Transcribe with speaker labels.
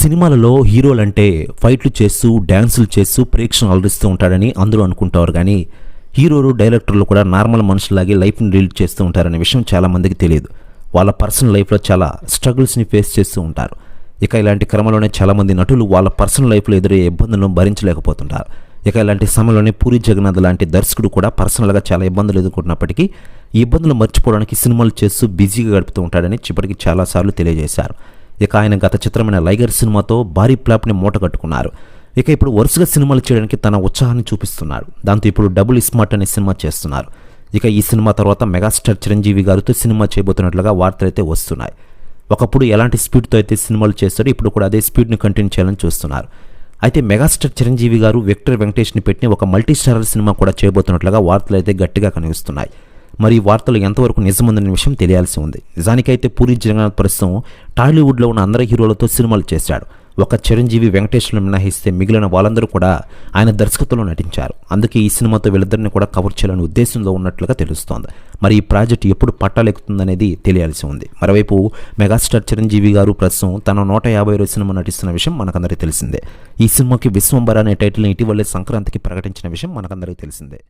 Speaker 1: సినిమాలలో హీరోలంటే ఫైట్లు చేస్తూ డ్యాన్సులు చేస్తూ ప్రేక్షణ అలరిస్తూ ఉంటాడని అందరూ అనుకుంటారు. కానీ హీరోలు డైరెక్టర్లు కూడా నార్మల్ మనుషులాగే లైఫ్ని లీడ్ చేస్తూ ఉంటారనే విషయం చాలామందికి తెలియదు. వాళ్ళ పర్సనల్ లైఫ్లో చాలా స్ట్రగుల్స్ని ఫేస్ చేస్తూ ఉంటారు. ఇక ఇలాంటి క్రమంలోనే చాలామంది నటులు వాళ్ళ పర్సనల్ లైఫ్లో ఎదురయ్యే ఇబ్బందులను భరించలేకపోతుంటారు. ఇక ఇలాంటి సమయంలోనే పూరి జగన్నాథ్ లాంటి దర్శకుడు కూడా పర్సనల్గా చాలా ఇబ్బందులు ఎదుర్కొన్నప్పటికీ ఈ ఇబ్బందులు మర్చిపోవడానికి సినిమాలు చేస్తూ బిజీగా గడుపుతూ ఉంటాడని చివరికి చాలాసార్లు తెలియజేశారు. ఇక ఆయన గత చిత్రమైన లైగర్ సినిమాతో భారీ ఫ్లాప్ని మూట కట్టుకున్నారు. ఇక ఇప్పుడు వరుసగా సినిమాలు చేయడానికి తన ఉత్సాహాన్ని చూపిస్తున్నారు. దాంతో ఇప్పుడు డబుల్ స్మార్ట్ అనే సినిమా చేస్తున్నారు. ఇక ఈ సినిమా తర్వాత మెగాస్టార్ చిరంజీవి గారితో సినిమా చేయబోతున్నట్లుగా వార్తలు అయితే వస్తున్నాయి. ఒకప్పుడు ఎలాంటి స్పీడ్తో అయితే సినిమాలు చేస్తారో ఇప్పుడు కూడా అదే స్పీడ్ని కంటిన్యూ చేయాలని చూస్తున్నారు. అయితే మెగాస్టార్ చిరంజీవి గారు విక్టర్ వెంకటేష్ని పెట్టిన ఒక మల్టీస్టారర్ సినిమా కూడా చేయబోతున్నట్లుగా వార్తలు అయితే గట్టిగా కనిపిస్తున్నాయి. మరి ఈ వార్తలు ఎంతవరకు నిజముందనే విషయం తెలియాల్సి ఉంది. నిజానికైతే పూరి జగన్నాథ్ ప్రస్తుతం టాలీవుడ్లో ఉన్న అందరి హీరోలతో సినిమాలు చేశాడు. ఒక చిరంజీవి వెంకటేష్ను మినహాయిస్తే మిగిలిన వాళ్ళందరూ కూడా ఆయన దర్శకత్వంలో నటించారు. అందుకే ఈ సినిమాతో వీళ్ళిద్దరిని కూడా కవర్ చేయాలని ఉద్దేశంలో ఉన్నట్లుగా తెలుస్తోంది. మరి ఈ ప్రాజెక్ట్ ఎప్పుడు పట్టాలెక్కుతుందనేది తెలియాల్సి ఉంది. మరోవైపు మెగాస్టార్ చిరంజీవి గారు ప్రస్తుతం తన నూట యాభై రోజు సినిమా నటిస్తున్న విషయం మనకందరికీ తెలిసిందే. ఈ సినిమాకి విశ్వంబర అనే టైటిల్ని ఇటీవలే సంక్రాంతికి ప్రకటించిన విషయం మనకందరికీ తెలిసిందే.